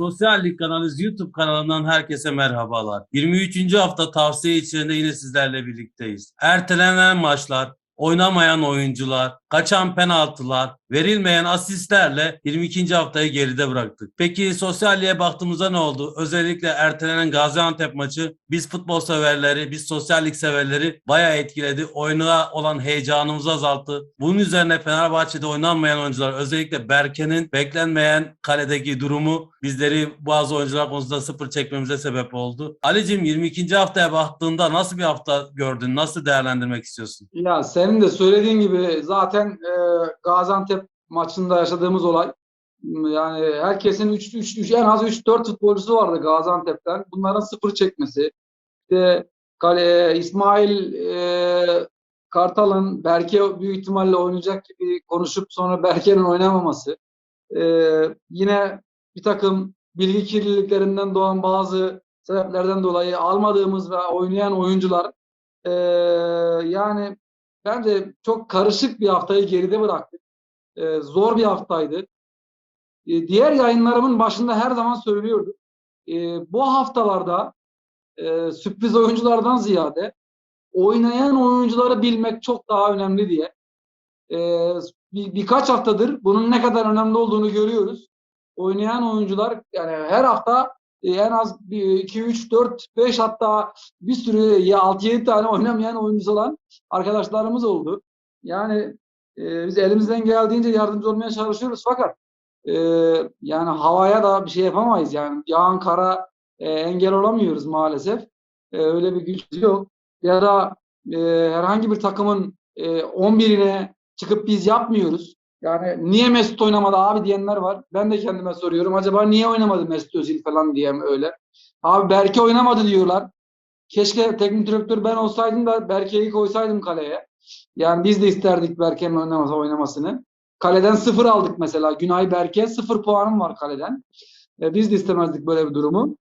Sosyal Lig Kanalız YouTube kanalından herkese merhabalar. 23. hafta tavsiye içerisinde yine sizlerle birlikteyiz. Ertelenen maçlar, oynamayan oyuncular, kaçan penaltılar, verilmeyen asistlerle 22. haftayı geride bıraktık. Peki sosyalliğe baktığımızda ne oldu? Özellikle ertelenen Gaziantep maçı biz futbol severleri, biz sosyallik severleri bayağı etkiledi. Oyuna olan heyecanımızı azalttı. Bunun üzerine Fenerbahçe'de oynanmayan oyuncular özellikle Berke'nin beklenmeyen kaledeki durumu bizleri bazı oyuncular konusunda sıfır çekmemize sebep oldu. Alicim 22. haftaya baktığında nasıl bir hafta gördün? Nasıl değerlendirmek istiyorsun? Ya senin de söylediğin gibi zaten e, Gaziantep maçında yaşadığımız olay yani herkesin 3 3 3 en az 3-4 futbolcusu vardı Gaziantep'ten. Bunların sıfır çekmesi. İşte kale İsmail e, Kartal'ın Berke büyük ihtimalle oynayacak gibi konuşup sonra Berke'nin oynamaması. E, yine bir takım bilgi kirliliklerinden doğan bazı sebeplerden dolayı almadığımız ve oynayan oyuncular e, yani bence çok karışık bir haftayı geride bıraktık. Ee, zor bir haftaydı. Ee, diğer yayınlarımın başında her zaman söylüyordum. Ee, bu haftalarda e, sürpriz oyunculardan ziyade oynayan oyuncuları bilmek çok daha önemli diye. Ee, bir, birkaç haftadır bunun ne kadar önemli olduğunu görüyoruz. Oynayan oyuncular yani her hafta e, en az 2, 3, 4, 5 hatta bir sürü ya 6-7 tane oynamayan oyuncusu olan arkadaşlarımız oldu. Yani e, biz elimizden geldiğince yardımcı olmaya çalışıyoruz fakat e, yani havaya da bir şey yapamayız yani yağan kara e, engel olamıyoruz maalesef. E, öyle bir güç yok. Ya da e, herhangi bir takımın e, 11'ine çıkıp biz yapmıyoruz. Yani niye Mesut oynamadı abi diyenler var. Ben de kendime soruyorum. Acaba niye oynamadı Mesut Özil falan diyem öyle. Abi Berke oynamadı diyorlar. Keşke teknik direktör ben olsaydım da Berke'yi koysaydım kaleye. Yani biz de isterdik Berke'nin oynaması, oynamasını. Kaleden sıfır aldık mesela. Günay Berke sıfır puanım var kaleden. E, biz de istemezdik böyle bir durumu.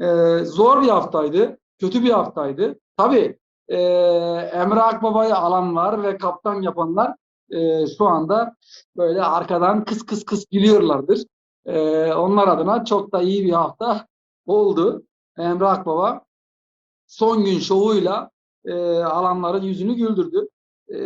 E, zor bir haftaydı. Kötü bir haftaydı. Tabii e, Emre Akbaba'yı alanlar ve kaptan yapanlar e, şu anda böyle arkadan kıs kıs kıs gülüyorlardır. E, onlar adına çok da iyi bir hafta oldu. Emre Akbaba son gün şovuyla e, alanların yüzünü güldürdü. E,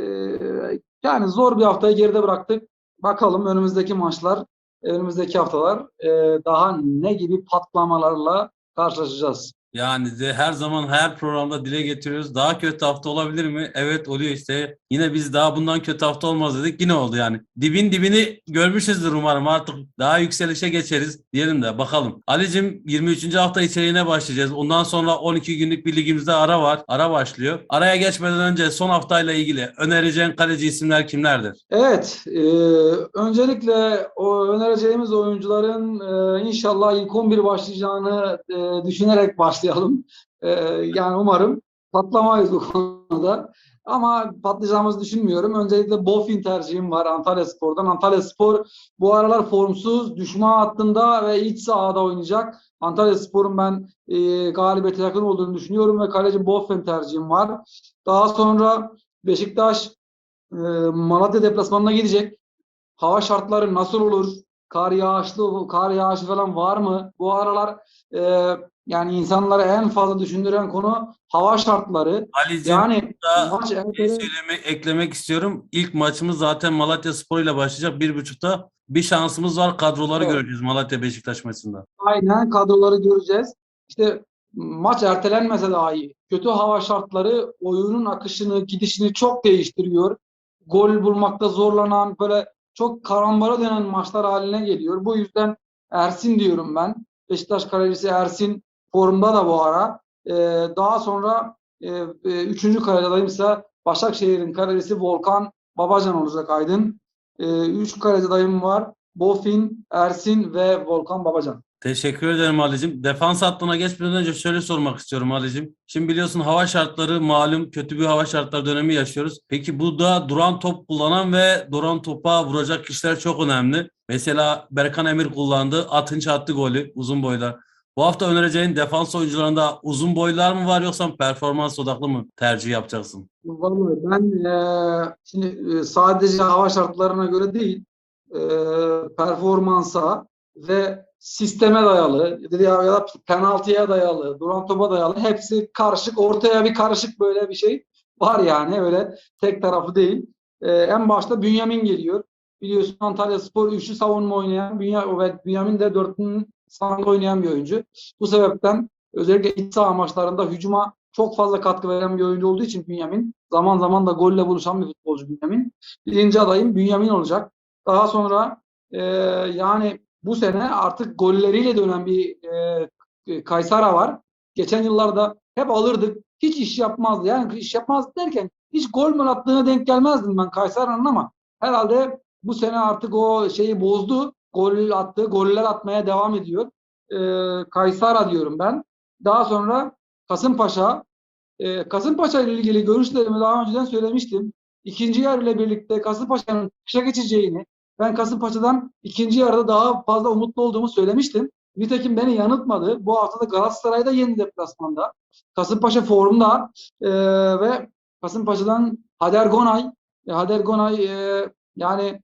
yani zor bir haftayı geride bıraktık. Bakalım önümüzdeki maçlar, önümüzdeki haftalar e, daha ne gibi patlamalarla karşılaşacağız. Yani de her zaman her programda dile getiriyoruz. Daha kötü hafta olabilir mi? Evet oluyor işte. Yine biz daha bundan kötü hafta olmaz dedik. Yine oldu yani. Dibin dibini görmüşüzdür umarım. Artık daha yükselişe geçeriz diyelim de bakalım. Alicim 23. hafta içeriğine başlayacağız. Ondan sonra 12 günlük bir ligimizde ara var. Ara başlıyor. Araya geçmeden önce son haftayla ilgili önereceğin kaleci isimler kimlerdir? Evet, e, öncelikle o önereceğimiz oyuncuların e, inşallah ilk 11 başlayacağını e, düşünerek başlayalım. E, yani umarım patlamayız bu konuda. Ama patlayacağımızı düşünmüyorum. Öncelikle Bofin tercihim var Antalya Spor'dan. Antalya Spor bu aralar formsuz, düşman hattında ve iç sahada oynayacak. Antalya Spor'un ben e, galibiyete yakın olduğunu düşünüyorum ve kaleci Bofin tercihim var. Daha sonra Beşiktaş e, Malatya deplasmanına gidecek. Hava şartları nasıl olur? Kar yağışlı, kar yağışı falan var mı? Bu aralar e, yani insanları en fazla düşündüren konu hava şartları. Alicim Yani maç şey ertele- söylemek, eklemek istiyorum. İlk maçımız zaten Malatya Spor ile başlayacak. Bir buçukta bir şansımız var. Kadroları Evet. göreceğiz Malatya Beşiktaş maçında. aynen kadroları göreceğiz. İşte maç ertelenmese daha iyi. Kötü hava şartları oyunun akışını, gidişini çok değiştiriyor. Gol bulmakta zorlanan böyle çok karambara dönen maçlar haline geliyor. Bu yüzden Ersin diyorum ben. Beşiktaş kalecisi Ersin formda da bu ara. Ee, daha sonra e, e, üçüncü kaleci Başakşehir'in kalecisi Volkan Babacan olacak Aydın. Ee, üç kaleci var. Bofin, Ersin ve Volkan Babacan. Teşekkür ederim Ali'cim. Defans hattına geçmeden önce şöyle sormak istiyorum Ali'cim. Şimdi biliyorsun hava şartları malum kötü bir hava şartları dönemi yaşıyoruz. Peki bu da duran top kullanan ve duran topa vuracak kişiler çok önemli. Mesela Berkan Emir kullandı. Atınç attı golü uzun boylar. Bu hafta önereceğin defans oyuncularında uzun boylar mı var yoksa performans odaklı mı tercih yapacaksın? Vallahi ben eee, şimdi eee, sadece hava şartlarına göre değil, eee, performansa ve sisteme dayalı ya da penaltıya dayalı, duran topa dayalı hepsi karışık. Ortaya bir karışık böyle bir şey var yani öyle tek tarafı değil. Ee, en başta Bünyamin geliyor. Biliyorsun Antalya Spor üçlü savunma oynayan, Bünya, ve Bünyamin de dörtlünün sağında oynayan bir oyuncu. Bu sebepten özellikle iç saha maçlarında hücuma çok fazla katkı veren bir oyuncu olduğu için Bünyamin zaman zaman da golle buluşan bir futbolcu Bünyamin. Birinci adayım Bünyamin olacak. Daha sonra e, yani bu sene artık golleriyle dönen bir e, Kaysara var. Geçen yıllarda hep alırdık. Hiç iş yapmazdı. Yani iş yapmazdı derken hiç gol mü attığına denk gelmezdim ben Kaysara'nın ama herhalde bu sene artık o şeyi bozdu. Gol attı. Goller atmaya devam ediyor. E, Kaysara diyorum ben. Daha sonra Kasımpaşa. E, Kasımpaşa ile ilgili görüşlerimi daha önceden söylemiştim. İkinci yarı ile birlikte Kasımpaşa'nın kışa geçeceğini, ben Kasımpaşa'dan ikinci yarıda daha fazla umutlu olduğumu söylemiştim. Nitekim beni yanıltmadı. Bu hafta da Galatasaray'da yeni deplasmanda. Kasımpaşa formda e, ve Kasımpaşa'dan Hader Gonay. E, Hader Gonay e, yani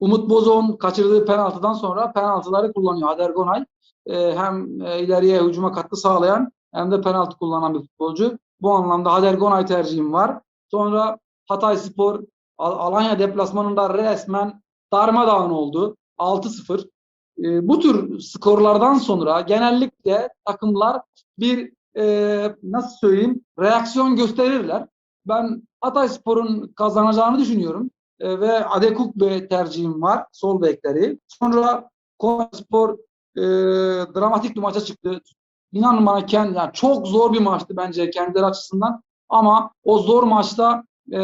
Umut Bozok'un kaçırdığı penaltıdan sonra penaltıları kullanıyor Hader Gonay. E, hem e, ileriye hücuma katkı sağlayan hem de penaltı kullanan bir futbolcu. Bu anlamda Hader Gonay tercihim var. Sonra Hatay Spor Al- Alanya deplasmanında resmen darmadağın oldu. 6-0. E, bu tür skorlardan sonra genellikle takımlar bir e, nasıl söyleyeyim reaksiyon gösterirler. Ben Hatay Spor'un kazanacağını düşünüyorum. E, ve Adekuk Bey tercihim var. Sol bekleri. Sonra Konyaspor e, dramatik bir maça çıktı. İnanın bana kendi, yani çok zor bir maçtı bence kendileri açısından. Ama o zor maçta e,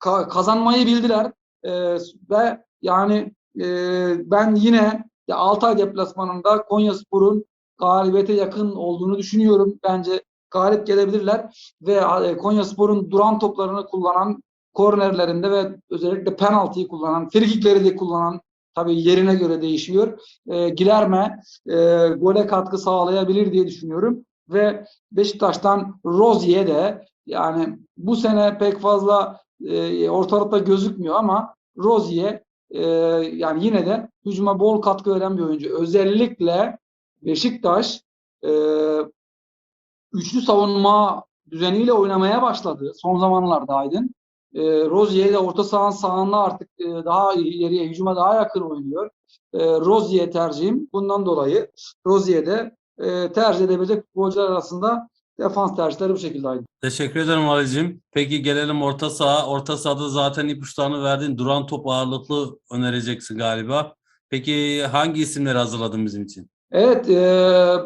ka- kazanmayı bildiler. E, ve yani e, ben yine ya Altay deplasmanında Konyaspor'un galibiyete yakın olduğunu düşünüyorum. Bence galip gelebilirler ve e, Konyaspor'un duran toplarını kullanan kornerlerinde ve özellikle penaltıyı kullanan, frikikleri de kullanan tabii yerine göre değişiyor. E, Gilerme e, gole katkı sağlayabilir diye düşünüyorum ve Beşiktaş'tan Rozier de yani bu sene pek fazla e, ortalıkta gözükmüyor ama Rozier e, yani yine de hücuma bol katkı veren bir oyuncu. Özellikle Beşiktaş e, üçlü savunma düzeniyle oynamaya başladı. Son zamanlarda Aydın. E, Rozier de orta sahanın sağında artık e, daha ileriye, hücuma daha yakın oynuyor. E, Rozier tercihim. Bundan dolayı Rozier de e, tercih edebilecek futbolcular arasında defans tercihleri bu şekilde Aydın. Teşekkür ederim Ali'cim. Peki gelelim orta saha. Orta sahada zaten ipuçlarını verdin. Duran top ağırlıklı önereceksin galiba. Peki hangi isimleri hazırladın bizim için? Evet, e,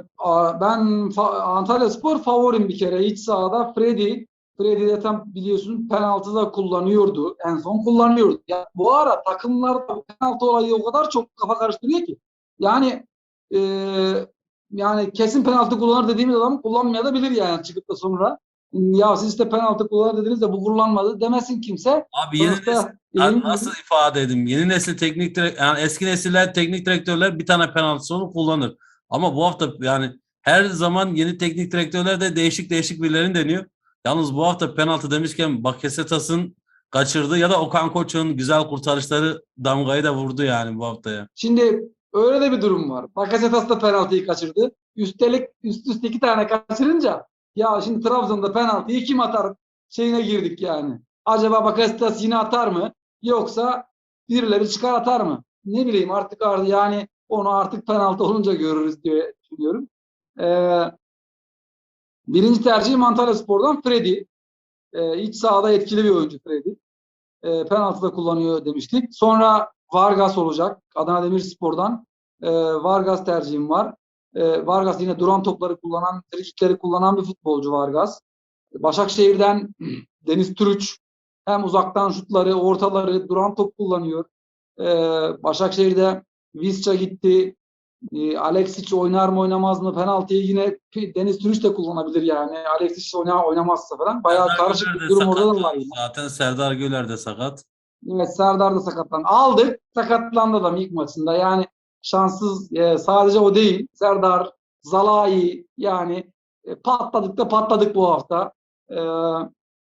ben Antalya Spor favorim bir kere. İç sahada Freddy. Freddy tam biliyorsun penaltıda kullanıyordu. En son kullanıyordu. Ya bu ara takımlarda penaltı olayı o kadar çok kafa karıştırıyor ki. Yani e, yani kesin penaltı kullanır dediğimiz adam kullanmayabilir yani çıkıp da sonra. Ya siz de penaltı kullanır dediniz de bu kullanmadı demesin kimse. Abi yeni Sonuçta nesil, gibi- nasıl ifade edeyim? Yeni nesil teknik direk- yani eski nesiller teknik direktörler bir tane penaltısı onu kullanır. Ama bu hafta yani her zaman yeni teknik direktörler de değişik değişik birilerini deniyor. Yalnız bu hafta penaltı demişken Bakasetas'ın kaçırdığı ya da Okan Koçuk'un güzel kurtarışları damgayı da vurdu yani bu haftaya. Şimdi öyle de bir durum var. Bakasetas da penaltıyı kaçırdı. Üstelik üst üste iki tane kaçırınca ya şimdi Trabzon'da penaltıyı kim atar şeyine girdik yani. Acaba Bakasetas yine atar mı? Yoksa birileri çıkar atar mı? Ne bileyim artık ar- yani onu artık penaltı olunca görürüz diye düşünüyorum. Ee, birinci tercihim Antalya Spor'dan Freddy. Ee, iç sahada etkili bir oyuncu Freddy. Ee, penaltı da kullanıyor demiştik. Sonra Vargas olacak. Adana Demirspor'dan e, Vargas tercihim var. E, Vargas yine duran topları kullanan, frikikleri kullanan bir futbolcu Vargas. Başakşehir'den Deniz Türüç hem uzaktan şutları, ortaları, duran top kullanıyor. E, Başakşehir'de Visca gitti. E, Alexic oynar mı oynamaz mı? Penaltıyı yine Deniz Türüç de kullanabilir yani. Alexic oynar oynamazsa falan. Bayağı Serdar karışık Güler bir durum orada da var. Zaten Serdar Güler de sakat. Evet Serdar da sakatlandı. Aldık. Sakatlandı adam ilk maçında. Yani şanssız e, sadece o değil. Serdar, Zalai yani e, patladık da patladık bu hafta. E,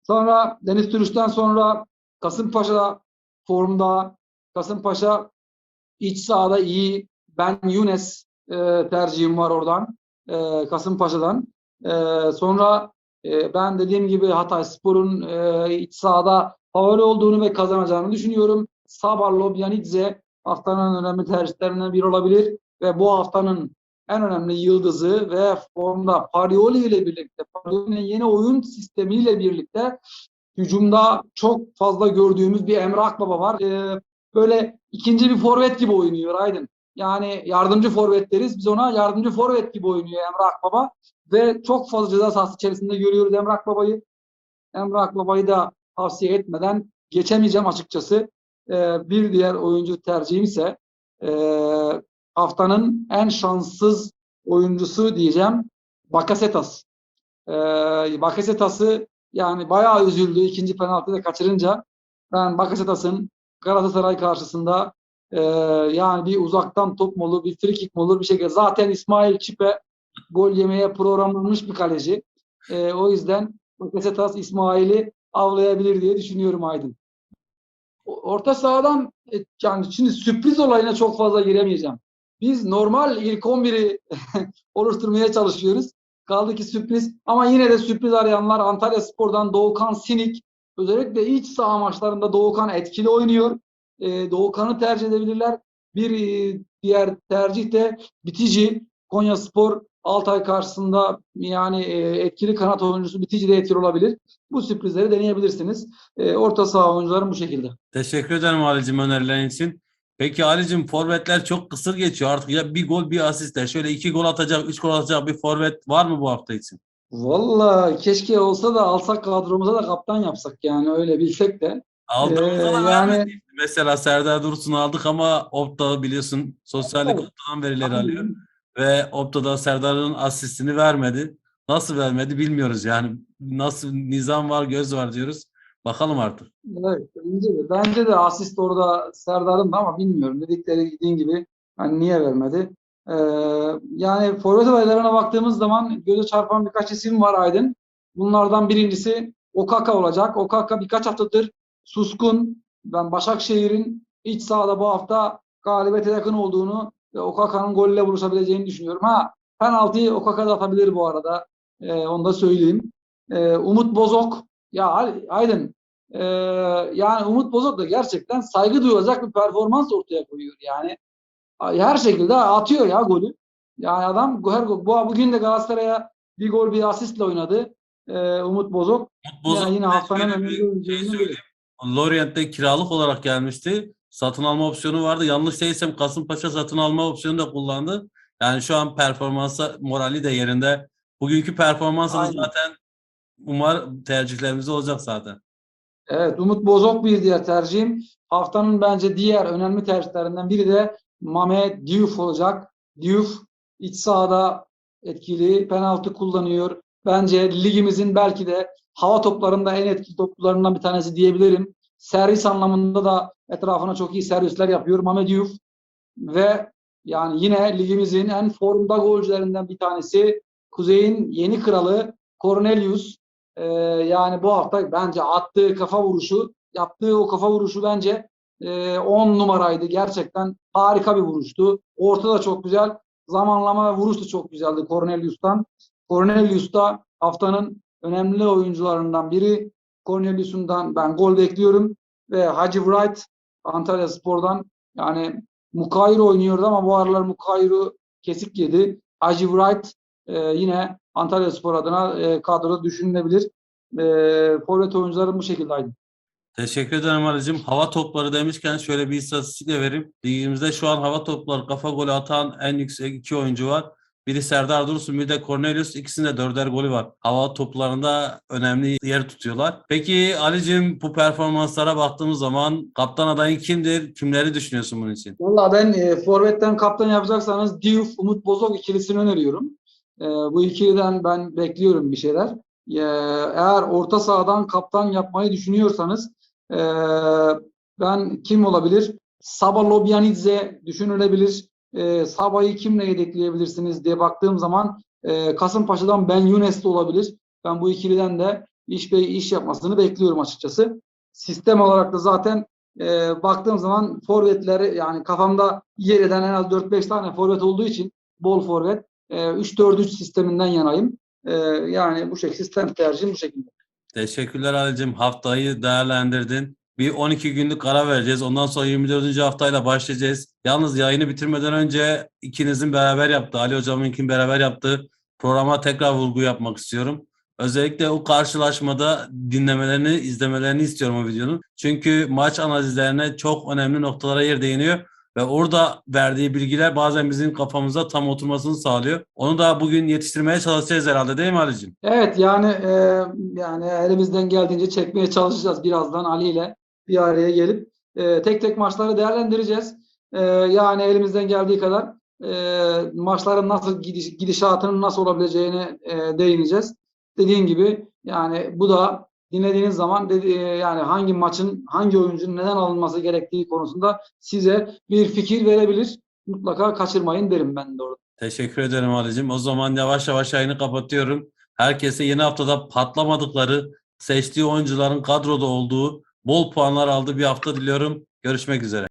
sonra Deniz Türüş'ten sonra Kasımpaşa formda. Kasımpaşa iç sahada iyi. Ben Younes e, tercihim var oradan. E, Kasımpaşa'dan. E, sonra e, ben dediğim gibi Hatay Spor'un e, iç sahada favori olduğunu ve kazanacağını düşünüyorum. Sabar Lobjanidze haftanın önemli tercihlerinden biri olabilir ve bu haftanın en önemli yıldızı ve formda Parioli ile birlikte, Parioli'nin yeni oyun sistemiyle birlikte hücumda çok fazla gördüğümüz bir Emre Akbaba var. Ee, böyle ikinci bir forvet gibi oynuyor Aydın. Yani yardımcı forvet deriz. Biz ona yardımcı forvet gibi oynuyor Emre Akbaba. Ve çok fazla ceza sahası içerisinde görüyoruz Emre Akbaba'yı. Emre Akbaba'yı da tavsiye etmeden geçemeyeceğim açıkçası. Ee, bir diğer oyuncu tercihim ise ee, haftanın en şanssız oyuncusu diyeceğim. Bakasetas. Ee, Bakasetas'ı yani bayağı üzüldü ikinci penaltıyı da kaçırınca. Ben Bakasetas'ın Galatasaray karşısında e, yani bir uzaktan top mu olur, bir frikik mi olur bir şekilde. Zaten İsmail Çipe gol yemeye programlanmış bir kaleci. E, o yüzden Bakasetas İsmail'i avlayabilir diye düşünüyorum Aydın. Orta sahadan e, yani şimdi sürpriz olayına çok fazla giremeyeceğim. Biz normal ilk 11'i oluşturmaya çalışıyoruz. Kaldı ki sürpriz. Ama yine de sürpriz arayanlar Antalya Spor'dan Doğukan Sinik. Özellikle iç saha maçlarında Doğukan etkili oynuyor. Ee, Doğukan'ı tercih edebilirler. Bir e, diğer tercih de Bitici. Konya Spor Altay karşısında yani e, etkili kanat oyuncusu Bitici de etkili olabilir. Bu sürprizleri deneyebilirsiniz. E, orta saha oyuncularım bu şekilde. Teşekkür ederim Ali'cim önerilerin için. Peki Ali'cim forvetler çok kısır geçiyor artık ya bir gol bir asistler. Şöyle iki gol atacak, üç gol atacak bir forvet var mı bu hafta için? Vallahi keşke olsa da alsak kadromuza da kaptan yapsak yani öyle bilsek de. Aldığımızda Ee, da yani-. Mesela Serdar Dursun'u aldık ama Opta biliyorsun sosyallik Evet. Verileri alıyor. Ve Opta'da Serdar'ın asistini vermedi. Nasıl vermedi bilmiyoruz yani. Nasıl nizam var göz var diyoruz. Bakalım artık. Evet, bence de. Bence de asist orada Serdar'ın da ama bilmiyorum. Dedikleri dediğin gibi hani niye vermedi? Ee, yani forvet adaylarına baktığımız zaman göze çarpan birkaç isim var Aydın. Bunlardan birincisi Okaka olacak. Okaka birkaç haftadır suskun. Ben Başakşehir'in iç sahada bu hafta galibiyete yakın olduğunu Okaka'nın golle buluşabileceğini düşünüyorum. Ha penaltıyı Okaka da atabilir bu arada. Ee, onu da söyleyeyim. Ee, Umut Bozok ya Aydın ee, yani Umut Bozok da gerçekten saygı duyulacak bir performans ortaya koyuyor yani. Her şekilde atıyor ya golü. Yani adam her gol, bu bugün de Galatasaray'a bir gol bir asistle oynadı. Ee, Umut Bozok. Umut Bozok yine bir de haftanın bir şey. Lorient'te kiralık olarak gelmişti. Satın alma opsiyonu vardı. Yanlış değilsem Kasımpaşa satın alma opsiyonu da kullandı. Yani şu an performansa morali de yerinde. Bugünkü Aynen. zaten umar tercihlerimiz olacak zaten. Evet, Umut Bozok bir diğer tercihim. Haftanın bence diğer önemli tercihlerinden biri de Mame Diouf olacak. Diouf iç sahada etkili, penaltı kullanıyor. Bence ligimizin belki de hava toplarında en etkili toplarından bir tanesi diyebilirim. Servis anlamında da etrafına çok iyi servisler yapıyor Mame Diouf. Ve yani yine ligimizin en formda golcülerinden bir tanesi Kuzey'in yeni kralı Cornelius. Ee, yani bu hafta bence attığı kafa vuruşu, yaptığı o kafa vuruşu bence 10 numaraydı. Gerçekten harika bir vuruştu. Orta da çok güzel. Zamanlama ve vuruş da çok güzeldi Cornelius'tan. Cornelius da haftanın önemli oyuncularından biri. Cornelius'undan ben gol bekliyorum. Ve Hacı Wright Antalya Spor'dan yani Mukayro oynuyordu ama bu aralar Mukayro kesik yedi. Hacı Wright e, yine Antalya Spor adına e, kadroda düşünülebilir. E, forvet oyuncularım bu şekildeydi. Teşekkür ederim Ali'cim. Hava topları demişken şöyle bir istatistik de vereyim. Ligimizde şu an hava topları kafa golü atan en yüksek iki oyuncu var. Biri Serdar Dursun, bir de Cornelius. İkisinde dörder golü var. Hava toplarında önemli yer tutuyorlar. Peki Ali'cim bu performanslara baktığımız zaman kaptan adayın kimdir? Kimleri düşünüyorsun bunun için? Valla ben e, forvetten kaptan yapacaksanız Diouf, Umut Bozok ikilisini öneriyorum. E, bu ikiliden ben bekliyorum bir şeyler. E, eğer orta sahadan kaptan yapmayı düşünüyorsanız e, ben kim olabilir? Saba Lobjanidze düşünülebilir. E, Saba'yı kimle yedekleyebilirsiniz diye baktığım zaman e, Kasımpaşa'dan Ben Younes olabilir. Ben bu ikiliden de iş bey iş yapmasını bekliyorum açıkçası. Sistem olarak da zaten e, baktığım zaman forvetleri yani kafamda yer eden en az 4-5 tane forvet olduğu için bol forvet e, 3-4-3 sisteminden yanayım. E, yani bu şekilde sistem tercihim bu şekilde. Teşekkürler Ali'cim. Haftayı değerlendirdin. Bir 12 günlük ara vereceğiz. Ondan sonra 24. haftayla başlayacağız. Yalnız yayını bitirmeden önce ikinizin beraber yaptığı, Ali Hocam'ınkinin beraber yaptığı programa tekrar vurgu yapmak istiyorum. Özellikle o karşılaşmada dinlemelerini, izlemelerini istiyorum o videonun. Çünkü maç analizlerine çok önemli noktalara yer değiniyor ve orada verdiği bilgiler bazen bizim kafamıza tam oturmasını sağlıyor. Onu da bugün yetiştirmeye çalışacağız herhalde değil mi Ali'cim? Evet yani e, yani elimizden geldiğince çekmeye çalışacağız birazdan Ali ile bir araya gelip e, tek tek maçları değerlendireceğiz. E, yani elimizden geldiği kadar e, maçların nasıl gidiş, gidişatının nasıl olabileceğine e, değineceğiz. Dediğim gibi yani bu da dinlediğiniz zaman dedi, e, yani hangi maçın hangi oyuncunun neden alınması gerektiği konusunda size bir fikir verebilir. Mutlaka kaçırmayın derim ben de orada. Teşekkür ederim Ali'cim. O zaman yavaş yavaş yayını kapatıyorum. Herkese yeni haftada patlamadıkları, seçtiği oyuncuların kadroda olduğu, bol puanlar aldığı bir hafta diliyorum. Görüşmek üzere.